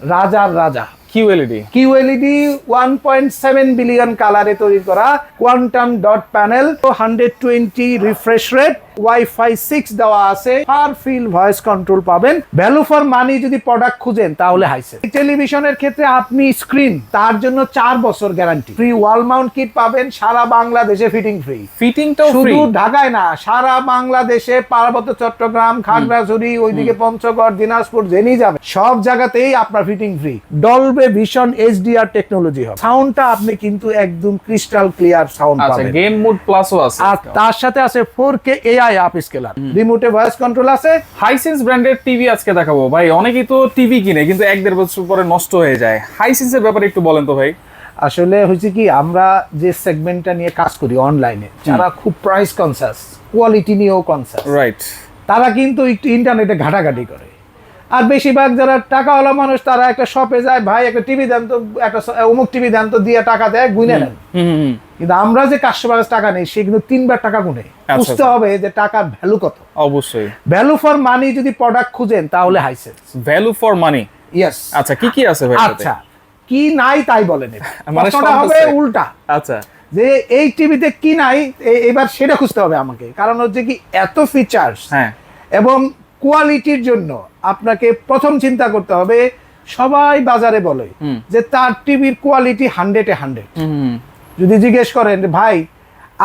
রাজার রাজা QLED QLED one point seven billion কালারে তৈরি করা quantum dot panel hundred twenty refresh rate wifi six দেওয়া আছে ফার ফিল ভয়েস কন্ট্রোল পাবেন। ভ্যালু ফর মানি যদি প্রোডাক্ট খুঁজেন তাহলে হাইসেন টেলিভিশনের ক্ষেত্রে আপনি স্ক্রিন তার জন্য চার বছর guarantee free wall mount kit পাবেন সারা বাংলাদেশে ফিটিং ফ্রি ফিটিংটাও ফ্রি শুধু ঢাকায় না সারা বাংলাদেশে পার্বত্য চট্টগ্রাম খাগড়াছড়ি ওইদিকে পঞ্চগড় দিনাজপুর জেনেই যাবে সব জায়গাতেই আপনার ফিটিং ফ্রি ডলবে ভীষণ এইচডিআর টেকনোলজি হবে। সাউন্ডটা আপনি কিন্তু একদম ক্রিস্টাল ক্লিয়ার সাউন্ড আচ্ছা পাবেন। গেম মুড প্লাসও আছে। আর তার সাথে আছে four K AI up scaler রিমোটে voice control আছে। হাইসেন্স ব্র্যান্ডের টিভি আজকে দেখাবো। ভাই অনেকেই তো টিভি কিনে কিন্তু এক দেড় বছর পরে নষ্ট হয়ে যায়। হাইসেন্সের ব্যাপারে একটু বলেন তো ভাই। আসলে হচ্ছে কি আমরা যে সেগমেন্টটা নিয়ে কাজ করি অনলাইনে যারা খুব প্রাইস কনসাস কোয়ালিটি নিয়েও কনসাস রাইট তারা কিন্তু একটু ইন্টারনেটে ঘাটাঘাটি করে। আর বেশিরভাগ যারা টাকাওয়ালা মানুষ তারা একটা শপে যায় ভাই একটা টিভি দেন তো একটা অমুক টিভি দেন তো দিয়ে টাকা দেয় গুনে নেন কিন্তু আমরা যে কাস্টমার টাকা নেই সে কিন্তু তিনবার টাকা গুনে। বুঝতে আচ্ছা। হবে যে টাকার ভ্যালু কত। অবশ্যই। ভ্যালু ফর মানি যদি প্রোডাক্ট খুঁজেন তাহলে Hisense value for money yes আচ্ছা কি কি আছে ভাই আচ্ছা কি নাই তাই বলেন মানে হবে উল্টা। আচ্ছা। যে এই টিভিতে কি নাই এবার সেটা খুঁজতে হবে আমাকে। কারণ হচ্ছে কি এত ফিচার্স হ্যাঁ। এবং কোয়ালিটির জন্য আপনাকে প্রথম চিন্তা করতে হবে সবাই বাজারে বলে যে তার টিভির কোয়ালিটি হান্ড্রেডে হান্ড্রেড যদি জিজ্ঞেস করেন ভাই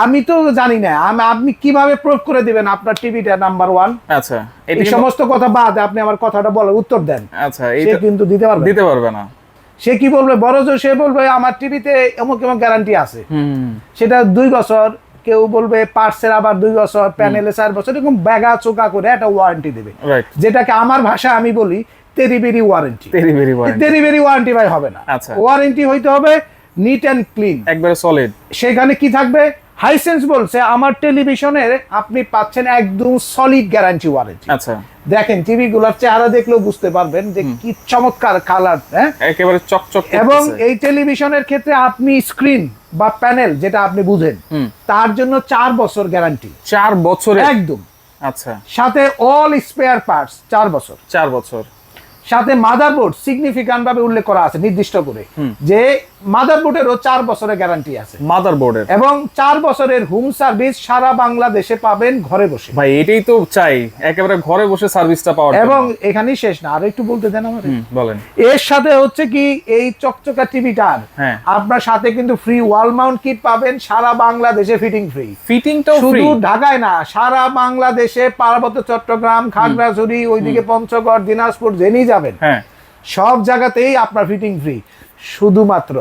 আমি তো জানি না আমি আপনি কীভাবে প্রুভ করে দিবেন আপনার টিভিটা নাম্বার ওয়ান আচ্ছা এই সমস্ত কথা বাদ আপনি আমার কথাটা বলে উত্তর দেন। আচ্ছা সে কিন্তু দিতে পারবে দিতে পারবে না। সে কি বলবে? বড় সে বলবে আমার টিভিতে এমন কেমন গ্যারান্টি আছে। সেটা দুই বছর কেউ বলবে পার্সের আবার দুই বছর প্যানেলে চার বছর এরকম ব্যাগা চোকা করে একটা ওয়ারেন্টি দেবে। যেটাকে আমার ভাষা আমি বলি তেরিবেরি ওয়ারেন্টি ভেরি ওয়ারেন্টি তেরিবেরি ওয়ারেন্টি ভাই হবে না। আচ্ছা। ওয়ারেন্টি হইতে হবে নিট অ্যান্ড ক্লিন একবারে সলিড সেখানে কি থাকবে? হাইসেন্স বলছে আমার টেলিভিশনের আপনি পাচ্ছেন একদম সলিড গ্যারান্টি ওয়ারেন্টি আচ্ছা। দেখেন টিভি গুলার চেহারা দেখলেও বুঝতে পারবেন যে কি চমৎকার কালার হ্যাঁ? একেবারে চকচক এবং এই টেলিভিশনের ক্ষেত্রে আপনি স্ক্রিন বা প্যানেল যেটা আপনি বুঝেন তার জন্য চার বছর গ্যারান্টি চার বছর? একদম। আচ্ছা। সাথে অল স্পেয়ার পার্টস চার বছর। চার বছর। সাথে মাদারবোর্ড সিগনিফিক্যান্ট ভাবে উল্লেখ করা আছে নির্দিষ্ট করে যে মাদারবোর্ডেরও চার বছরের গ্যারান্টি আছে। মাদার বোর্ডের এবং চার বছরের হোম সার্ভিস সারা বাংলাদেশে পাবেন ঘরে বসে। ভাই এটাই তো চাই একেবারে ঘরে বসে সার্ভিসটা জন্য। এবং এখানেই শেষ না আরও একটু বলতে দেন আমার বলেন। এর সাথে হচ্ছে কি এই চকচকা টিভিটার হ্যাঁ। আপনার সাথে কিন্তু ফ্রি ওয়াল মাউন্ট কিট পাবেন সারা বাংলাদেশে ফিটিং ফ্রি ফিটিংটাও শুধু ঢাকায় না সারা বাংলাদেশে পার্বত্য চট্টগ্রাম খাগড়াছড়ি ওইদিকে পঞ্চগড় দিনাজপুর জেনেই যাবেন। হ্যাঁ। সব জায়গাতেই আপনার ফিটিং ফ্রি শুধুমাত্র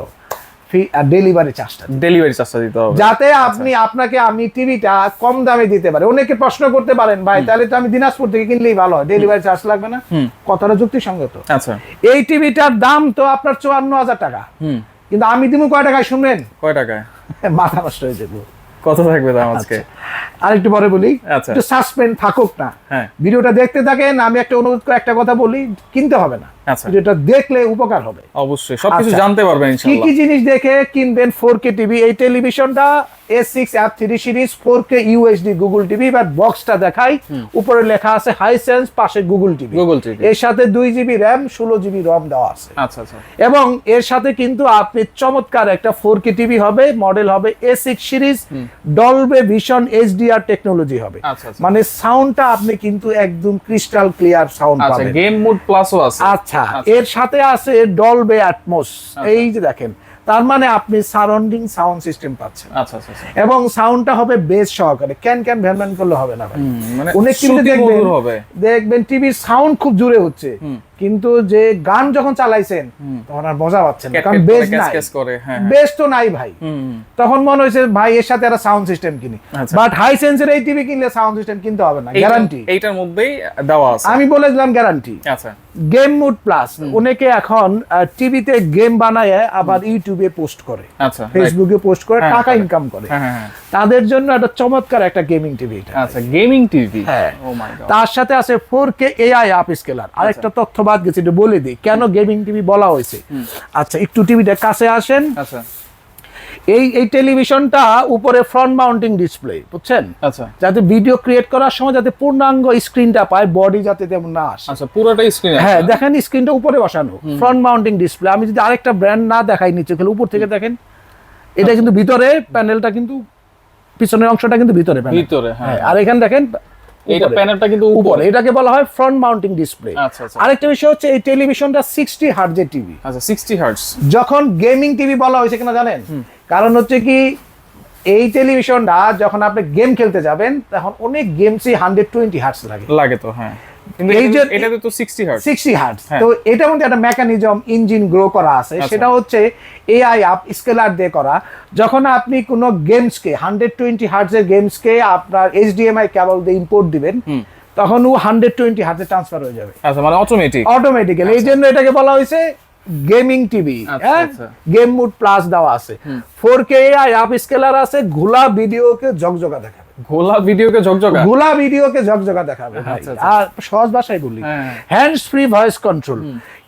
ডেলিভারি চার্জটা ডেলিভারি চার্জটা দিতে হবে। যাতে আপনি আপনাকে আমি টিভিটা কম দামে দিতে পারি। অনেকে প্রশ্ন করতে পারেন ভাই তাহলে তো আমি দিনাজপুর থেকে কিনলেই ভালো হয়। ডেলিভারি চার্জ লাগবে না? কথাটা যুক্তিসঙ্গত। আচ্ছা। এই টিভিটার দাম তো আপনার চুয়ান্ন হাজার টাকা। কিন্তু আমি দিব কয় টাকায় শুনবেন কয় টাকায়? মাথা নষ্ট হয়ে যাব। কত থাকবে দাম আজকে? আরেকটু পরে বলি আচ্ছা। একটু সাসপেন্ড থাকুক না। হ্যাঁ। ভিডিওটা দেখতে থাকেন আমি একটা অনুরোধ করে একটা কথা বলি কিনতে হবে না। আচ্ছা। ভিডিওটা দেখলে উপকার হবে। অবশ্যই সবকিছু আচ্ছা। জানতে পারবেন কি ইনশাআল্লাহ। কি জিনিস দেখে কিনবেন ফোর কে টিভি এই টেলিভিশনটা S six app three series four K USD Google TV বক্সটা দেখাই। উপরে লেখা আছে হাইসেন্স পাশে গুগল টিভি গুগল টিভি এর সাথে দুই জিবি র্যাম ষোলো জিবি রম দেওয়া আছে। আচ্ছা আচ্ছা। এবং এর সাথে কিন্তু আপনি চমৎকার একটা ফোর কে টিভি হবে মডেল হবে A six series Dolby vision HDR technology হবে। আচ্ছা মানে সাউন্ডটা আপনি কিন্তু একদম ক্রিস্টাল ক্লিয়ার সাউন্ড আচ্ছা পাবেন। গেম মুড প্লাসও আছে। আচ্ছা এর সাথে আছে ডলবে অ্যাটমোস এই যে দেখেন তার মানে আপনি সারাউন্ডিং সাউন্ড সিস্টেম পাচ্ছেন। আচ্ছা আচ্ছা আচ্ছা। এবং সাউন্ডটা হবে বেস সহকারে। ক্যান ক্যান ভ্যান করলে হবে না ভাই। মানে অনেক টিভিতে দেখবেন হবে। দেখবেন টিভির সাউন্ড খুব জোরে হচ্ছে। কিন্তু যে গান যখন চালাইছেন তখন আর মজা পাচ্ছেন কারণ বেস নাই। হ্যাঁ হ্যাঁ। বেস তো নাই ভাই। তখন মনে হয়েছে ভাই এর সাথে একটা সাউন্ড সিস্টেম কিনি। আচ্ছা। বাট হাই সেন্সের এই টিভি কিনলে সাউন্ড সিস্টেম কিনতে হবে না গ্যারান্টি এইটার মধ্যেই দেওয়া আছে। আমি বলে দিলাম গ্যারান্টি আচ্ছা গেম মুড প্লাস অনেকে এখন টিভিতে গেম বানায় আবার ইউটিউবে পোস্ট করে। আচ্ছা ফেসবুকে পোস্ট করে হ্যাঁ, টাকা ইনকাম করে। তাদের জন্য একটা চমৎকার একটা গেমিং টিভি এটা। আচ্ছা গেমিং টিভি হ্যাঁ। গড তার সাথে আছে four K AI up scaler আরেকটা তথ্য বাদ গেছে এটা বলে দিই। কেন গেমিং টিভি বলা হয়েছে? আচ্ছা একটু টিভিটা কাছে আসেন। আচ্ছা। এই এই টেলিভিশনটা উপরে ফ্রন্ট মাউন্টিং ডিসপ্লে বুঝছেন? আচ্ছা। যাতে ভিডিও ক্রিয়েট করার সময় যাতে পূর্ণাঙ্গ স্ক্রিনটা পায় বডি যাতে তেমন না আসে। আচ্ছা পুরোটাই স্ক্রিন হ্যাঁ দেখেন স্ক্রিনটা উপরে বসানো ফ্রন্ট মাউন্টিং ডিসপ্লে আমি যদি আরেকটা ব্র্যান্ড না দেখাই নিচে খেলে উপর থেকে দেখেন এটা কিন্তু ভিতরে প্যানেলটা কিন্তু পিছনের অংশটা কিন্তু ভিতরে। ভিতরে হ্যাঁ। হ্যাঁ আর এখানে দেখেন এটা প্যানেলটা কিন্তু উপরে। এটাকে বলা হয় ফ্রন্ট মাউন্টিং ডিসপ্লে আরেকটা বিষয় হচ্ছে এই টেলিভিশনটা সিক্সটি হার্জের টিভি আচ্ছা সিক্সটি হার্টস যখন গেমিং টিভি বলা হয়েছে কিনা জানেন? কারণ হচ্ছে কি এই টেলিভিশনটা যখন আপনি গেম খেলতে যাবেন তখন অনেক গেমসই হান্ড্রেড টোয়েন্টি হার্টস লাগে। লাগে তো হ্যাঁ। এই যে- এটাতে তো হ্যাঁ। তো এটার মধ্যে একটা মেকানিজম ইঞ্জিন গ্রো করা আছে। আচ্ছা। সেটা হচ্ছে এআই আপ স্কেলার দিয়ে করা। যখন আপনি কোনো গেমসকে হান্ড্রেড টোয়েন্টি গেমসকে আপনার এইচডিএমআই কেবল দিয়ে ইম্পোর্ট দিবেন তখন ও ট্রান্সফার হয়ে যাবে। আচ্ছা মানে অটোমেটিক অটোমেটিক্যালি এই জন্য এটাকে বলা হয়েছে গেমিং টিভি আচ্ছা, হ্যাঁ? আচ্ছা। গেম মুড প্লাস দেওয়া আছে। ফোর কে আপ স্কেলার আছে। ঘোলা ভিডিওকে ঝকঝকা দেখাবে গোলা ভিডিওকে ঝকঝকা গোলা ভিডিওকে ঝকঝকা দেখাবে ভাই। আচ্ছা, আচ্ছা। আর সহজ ভাষায় বলি হ্যাঁ। হ্যান্ডস ফ্রি ভয়েস কন্ট্রোল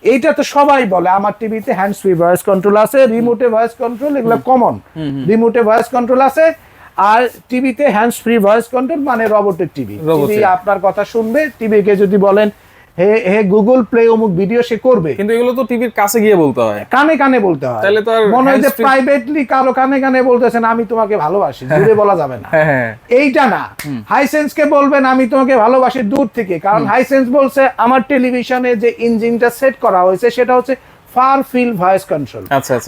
এইটা তো সবাই বলে আমার টিভিতে হ্যান্ডস ফ্রি ভয়েস কন্ট্রোল আছে রিমোটে ভয়েস কন্ট্রোল এগুলো কমন রিমোটে ভয়েস কন্ট্রোল আছে আর টিভিতে হ্যান্ডস ফ্রি ভয়েস কন্ট্রোল মানে রবটের টিভি। টিভি আপনার কথা শুনবে টিভিকে যদি বলেন হে হে গুগল প্লে অমুক ভিডিও সে করবে। কিন্তু এগুলো তো টিভির কাছে গিয়ে বলতে হয়। কানে কানে বলতে হয়। তাহলে তো আর মনে হয় যে প্রাইভেটলি কারও কানে কানে বলতেছেন আমি তোমাকে ভালোবাসি। দূরে বলা যাবে না। হ্যাঁ হ্যাঁ। এইটা না। হাইসেন্স কে বলবেন আমি তোমাকে ভালোবাসি দূর থেকে। কারণ হাইসেন্স বলছে আমার টেলিভিশনে যে ইঞ্জিনটা সেট করা হয়েছে সেটা হচ্ছে ফার ফিল ভয়েস কন্ট্রোল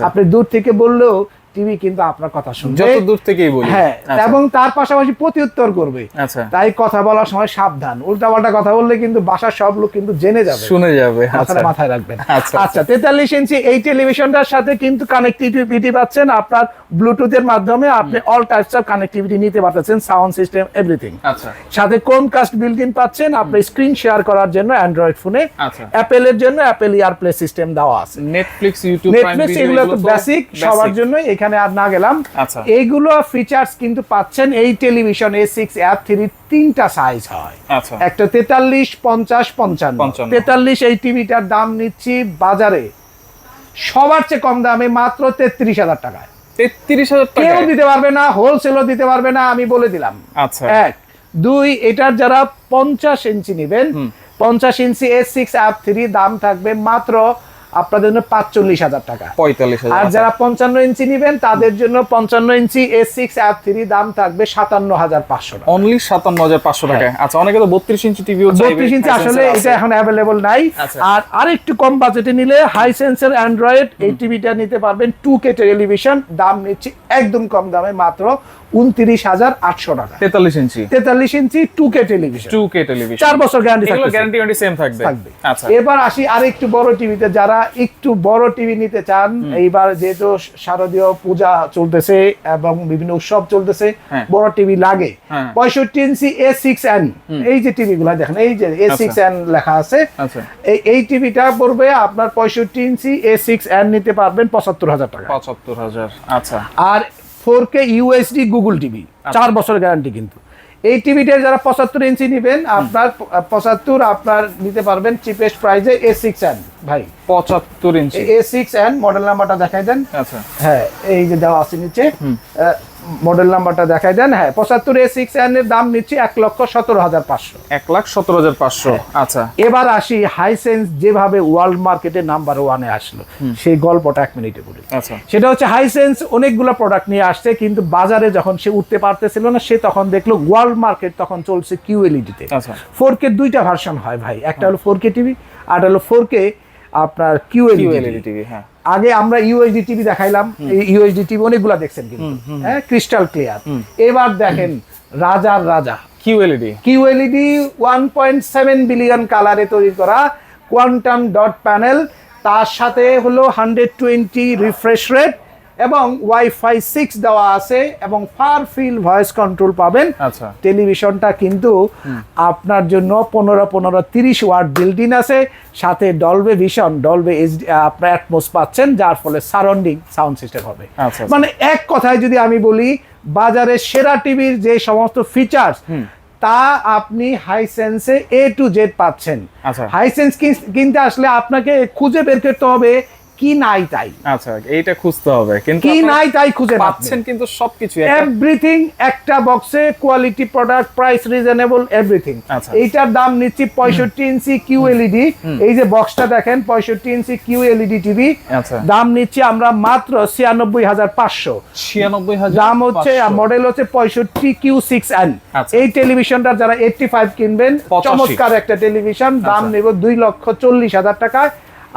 আপনি দূর থেকে বললেও টিভি কিন্তু আপনার কথা শুনবে। যত দূর থেকেই বলি। হ্যাঁ আচ্ছা, এবং তার পাশাপাশি প্রতি উত্তর করবে। আচ্ছা। তাই কথা বলার সময় সাবধান। উল্টাপাল্টা কথা বললে কিন্তু বাসার সব লোক কিন্তু জেনে যাবে। শুনে যাবে আচ্ছা। মাথায় রাখবেন। আচ্ছা, আচ্ছা তেতাল্লিশ ইঞ্চি এই টেলিভিশনটার সাথে কিন্তু কানেক্টিভিটি পাচ্ছেন আপনার ব্লুটুথের মাধ্যমে। আপনি অল টাইপস অফ কানেক্টিভিটি নিতে পারতেছেন সাউন্ড সিস্টেম এভরিথিং আচ্ছা। সাথে কোন কাস্ট বিল্ট ইন পাচ্ছেন। আপনি স্ক্রিন শেয়ার করার জন্য অ্যান্ড্রয়েড ফোনে আচ্ছা। অ্যাপেলের জন্য অ্যাপেল ইয়ার প্লে সিস্টেম দেওয়া আছে। নেটফ্লিক্স ইউটিউব নেটফ্লিক্স ভিডিও এগুলো তো বেসিক সবার জন্য এখানে আর না গেলাম। আচ্ছা। এইগুলো ফিচার্স কিন্তু পাচ্ছেন এই television A six app three তিনটা সাইজ হয়। আচ্ছা। একটা তেতাল্লিশ পঞ্চাশ পঞ্চান্ন। তেতাল্লিশ এই টিভিটার দাম নিচ্ছি বাজারে সবার চেয়ে কম দামে মাত্র তেত্রিশ হাজার টাকায়। তেত্রিশ হাজার কেউ দিতে পারবে না হোলসেলও দিতে পারবে না আমি বলে দিলাম। আচ্ছা। এক। দুই এটার যারা পঞ্চাশ ইঞ্চি নেবেন পঞ্চাশ inch S six app three দাম থাকবে মাত্র আপনাদের জন্য পাঁচচল্লিশ হাজার টাকা। পঁয়তাল্লিশ আর যারা পঞ্চান্ন ইঞ্চি নিবেন তাদের জন্য পঞ্চান্ন inch S six app three দাম থাকবে সাতান্ন হাজার পাঁচশো অনলি সাতান্ন হাজার পাঁচশো টাকা আচ্ছা অনেকে তো বত্রিশ ইঞ্চি টিভিও বত্রিশ ইঞ্চি আসলে এটা এখন অ্যাভেলেবল নাই। আচ্ছা। আর আরেকটু কম বাজেটে নিলে হাই সেন্সের অ্যান্ড্রয়েড এই টিভিটা নিতে পারবেন টু কে টেলিভিশন দাম নিচ্ছি একদম কম দামে মাত্র উনত্রিশ হাজার আটশো টাকা। তেতাল্লিশ ইঞ্চি। তেতাল্লিশ inch two K television two K television চার বছর গ্যারান্টি গ্যারান্টি সেম থাকবে। আচ্ছা। এবার আসি আরেকটু বড় টিভিতে যারা একটু বড় টিভি নিতে চান এইবার যেহেতু শারদীয় পূজা চলতেছে এবং বিভিন্ন উৎসব চলতেছে হ্যাঁ। বড় টিভি লাগে। হ্যাঁ। পঁয়ষট্টি ইঞ্চি এ সিক্স এন এই যে টিভি গুলা দেখেন এই যে এ সিক্স এন লেখা আছে আচ্ছা। এই এই টিভিটা পড়বে আপনার পঁয়ষট্টি ইঞ্চি এ সিক্স এন নিতে পারবেন পঁচাত্তর হাজার টাকা। পঁচাত্তর হাজার আচ্ছা। আর four K USD Google TV চার বছর গ্যারান্টি কিন্তু। এই টিভিটা যারা পঁচাত্তর ইঞ্চি নেবেন আপনার পঁচাত্তর আপনার নিতে পারবেন চিপেস্ট প্রাইজে এ সিক্স এন ভাই। পঁচাত্তর ইঞ্চি। এ সিক্স এন মডেল নাম্বারটা দেখাই দেন। আচ্ছা। হ্যাঁ এই যে দেওয়া আছে নিচে। মডেল নাম্বারটা দেখাই দেন। হ্যাঁ পঁচাত্তর এ সিক্স এন এর দাম নিচ্ছি এক লক্ষ সতেরো হাজার পাঁচশো। এক লাখ সতেরো হাজার পাঁচশো আচ্ছা। এবার আসি হাইসেন্স যেভাবে ওয়ার্ল্ড মার্কেটে নাম্বার ওয়ানে আসলো। সেই গল্পটা এক মিনিটে বলি। আচ্ছা। সেটা হচ্ছে হাইসেন্স অনেকগুলো প্রোডাক্ট নিয়ে আসছে কিন্তু বাজারে যখন সে উঠতে পারতেছিল না সে তখন দেখল ওয়ার্ল্ড মার্কেট তখন চলছে কিউএলইডিতে ফোর কে দুইটা ভার্সন হয় ভাই। একটা হলো ফোর কে টিভি আর হলো ফোর কে আপনার কিউএলইডি টিভি হ্যাঁ। আগে আমরা ইউএসডি টিভি দেখাইলাম এই ইউএসডি টিভি অনেকগুলা দেখছেন কিন্তু। হ্যাঁ ক্রিস্টাল ক্লিয়ার এবার দেখেন রাজার রাজা। QLED QLED one point seven billion কালারে তৈরি করা কোয়ান্টাম ডট প্যানেল তার সাথে হলো হান্ড্রেড টোয়েন্টি রিফ্রেশ রেট এবং ওয়াইফাই সিক্স দেওয়া আছে এবং ফার ফিল ভয়েস কন্ট্রোল পাবেন। আচ্ছা। টেলিভিশনটা কিন্তু আপনার জন্য পনেরো পনেরো তিরিশ ওয়াট বিল্ডিং আছে। সাথে ডলবে ভিশন ডলবে আপনার অ্যাটমোস পাচ্ছেন যার ফলে সারাউন্ডিং সাউন্ড সিস্টেম হবে। আচ্ছা, আচ্ছা। মানে এক কথায় যদি আমি বলি বাজারে সেরা টিভির যে সমস্ত ফিচার্স তা আপনি হাইসেন্সে এ টু জেড পাচ্ছেন। আচ্ছা। হাইসেন্স কিনতে আসলে আপনাকে খুঁজে বের করতে হবে কি নাই তাই। আচ্ছা এইটা খুঁজতে হবে। কিন্তু কি নাই তাই খুঁজে পাচ্ছেন। কিন্তু সবকিছু এভরিথিং একটা বক্সে quality product price reasonable everything. এইটার দাম নিচ্ছি পঁয়ষট্টি ইঞ্চি কিউ এলইডি এই যে বক্সটা দেখেন পঁয়ষট্টি ইঞ্চি কিউ এলইডি টিভি দাম নিচ্ছি আমরা মাত্র ছিয়ানব্বই হাজার পাঁচশো। ছিয়ানব্বই হাজার দাম হচ্ছে মডেল হচ্ছে পঁয়ষট্টি কিউ সিক্স এন। এই টেলিভিশনটা যারা এইটটি ফাইভ কিনবেন চমৎকার একটা টেলিভিশন দাম আচ্ছা। নেব দুই লক্ষ চল্লিশ হাজার টাকা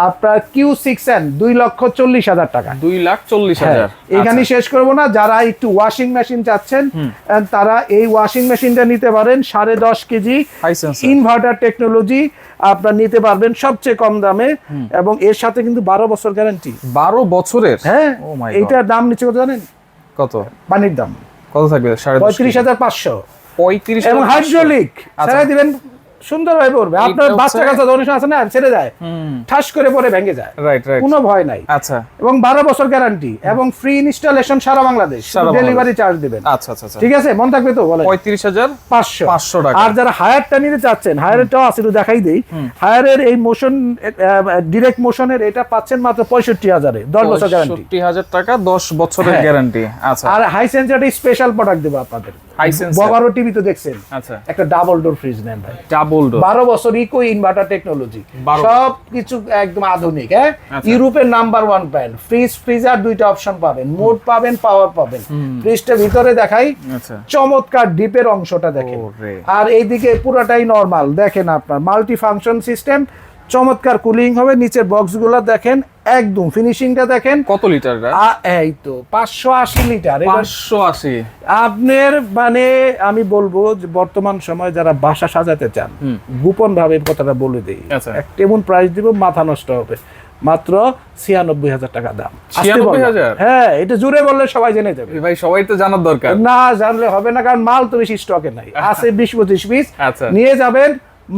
আপনার কিউ সিক্স এন দুই লক্ষ চল্লিশ হাজার টাকা। দুই লাখ চল্লিশ হ্যাঁ, হাজার। এখানে শেষ করব না। যারা একটু ওয়াশিং মেশিন চাচ্ছেন তারা এই ওয়াশিং মেশিনটা নিতে পারেন সাড়ে দশ কেজি ইনভার্টার টেকনোলজি আপনার নিতে পারবেন সবচেয়ে কম দামে। এবং এর সাথে কিন্তু বারো বছর গ্যারান্টি বারো বছরের? হ্যাঁ এইটার দাম নিচ্ছে কত জানেন? কত? পানির দাম। কত থাকবে? পঁয়ত্রিশ হাজার পাঁচশো। পঁয়ত্রিশ এবং হাইড্রোলিক আচ্ছা। দিবেন সুন্দর ভাবে পড়বে আপনার বাচ্চা কাছে অনুষ্ঠান আছে না ছেড়ে যায়। ঠাস করে পরে ভেঙে যায়। রাইট রাইট কোনো ভয় নাই। আচ্ছা। এবং বারো বছর গ্যারান্টি এবং ফ্রি ইনস্টলেশন সারা বাংলাদেশ। ডেলিভারি চার্জ দিবেন। আচ্ছা আচ্ছা আচ্ছা। ঠিক আছে? মন থাকবে তো? বলেন। পঁয়ত্রিশ হাজার পাঁচশো। 500 টাকা। আর যারা হায়ারটা নিতে চাচ্ছেন হায়ারটাও আছে একটু দেখাই দেই। হায়ারের এই মোশন ডিরেক্ট মোশনের এটা পাচ্ছেন মাত্র পঁয়ষট্টি হাজারে। দশ বছর গ্যারান্টি পঁয়ষট্টি হাজার টাকা দশ বছরের। গ্যারান্টি আচ্ছা। আর হাই সেন্সারটা স্পেশাল প্রোডাক্ট দেবো আপনাদের? বগারো টিভি তো দেখছেন? আচ্ছা। একটা ডাবল ডোর ফ্রিজ নেন ভাই। ডাবল ডোর বারো বছর ইকো ইনভার্টার টেকনোলজি সব কিছু একদম আধুনিক হ্যাঁ। ইউরোপের number one brand fridge freezer দুইটা অপশন পাবেন। মোড পাবেন পাওয়ার পাবেন। ফ্রিজটা ভিতরে দেখাই। আচ্ছা। চমৎকার ডিপের অংশটা দেখেন। আর এইদিকে পুরোটাই নর্মাল দেখেন আপনার মাল্টি ফাংশন সিস্টেম চমৎকার কুলিং হবে। নিচের বক্সগুলো দেখেন একদম ফিনিশিংটা দেখেন। কত লিটার এই তো পাঁচশো আশি লিটার পাঁচশো আশি। আপনার মানে আমি বলব যে বর্তমান সময় যারা বাসা সাজাতে চান গোপন ভাবে কথাটা বলে দিই। আচ্ছা। একটা এমন প্রাইস দিব মাথা নষ্ট হবে। মাত্র ছিয়ানব্বই হাজার টাকা দাম। আসতে 96,000? হ্যাঁ এটা জুড়ে বললে সবাই জেনে যাবে। ভাই সবাই তো জানার দরকার। না জানলে হবে না কারণ মাল তো বেশি স্টকে নাই। আছে বিশ পঁচিশ পিস আচ্ছা। নিয়ে যাবেন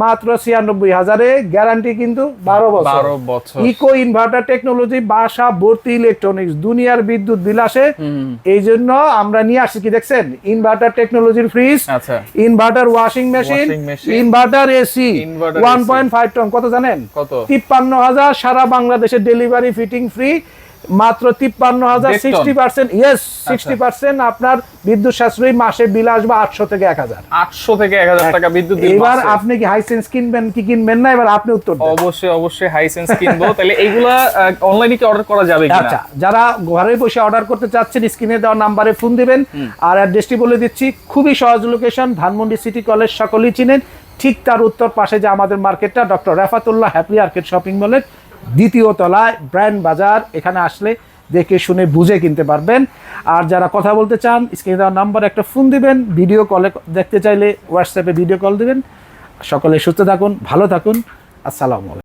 মাত্র ছিয়ানব্বই হাজারে গ্যারান্টি কিন্তু বারো বছর। বারো বছর। ইকো ইনভার্টার টেকনোলজি বাসা ভর্তি ইলেকট্রনিক্স দুনিয়ার বিদ্যুৎ বিলাসে। এই জন্য আমরা নিয়ে আসছি কি দেখছেন? ইনভার্টার টেকনোলজির ফ্রিজ আচ্ছা। Inverter washing machine inverter AC. One point five ton কত জানেন? কত? তিপ্পান্ন হাজার সারা বাংলাদেশে ডেলিভারি ফিটিং ফ্রি। মাত্র তিপ্পান্ন হাজার sixty percent yes. Sixty percent আপনার বিদ্যুৎ সাশ্রয়ী মাসে বিল আসবে আটশো থেকে এক হাজার। আটশো থেকে এক হাজার টাকা বিদ্যুৎ এবার আপনি কি হাইসেন্স কিনবেন কি কিনবেন না এবার আপনি উত্তর অবশ্যই অবশ্যই হাইসেন্স কিনবো। তাহলে এইগুলা অনলাইনে কি অর্ডার করা যাবে আচ্ছা যারা ঘরে বসে অর্ডার করতে চাচ্ছেন স্ক্রিনে দেওয়া নাম্বারে ফোন দিবেন। আর অ্যাড্রেসটি বলে দিচ্ছি খুবই সহজ লোকেশন ধানমন্ডি সিটি কলেজ সকলেই চিনেন। ঠিক তার উত্তর পাশে যে আমাদের মার্কেটটা doctor Refatullah happy market shopping মলের দ্বিতীয় তলায় ব্র্যান্ড বাজার, এখানে আসলে দেখে শুনে বুঝে কিনতে পারবেন। আর যারা কথা বলতে চান স্ক্রিনে দেওয়ার নাম্বার একটা ফোন দিবেন ভিডিও কলে দেখতে চাইলে হোয়াটসঅ্যাপে ভিডিও কল দিবেন। সকলে সুস্থ থাকুন, ভালো থাকুন। আসসালামু আলাইকুম।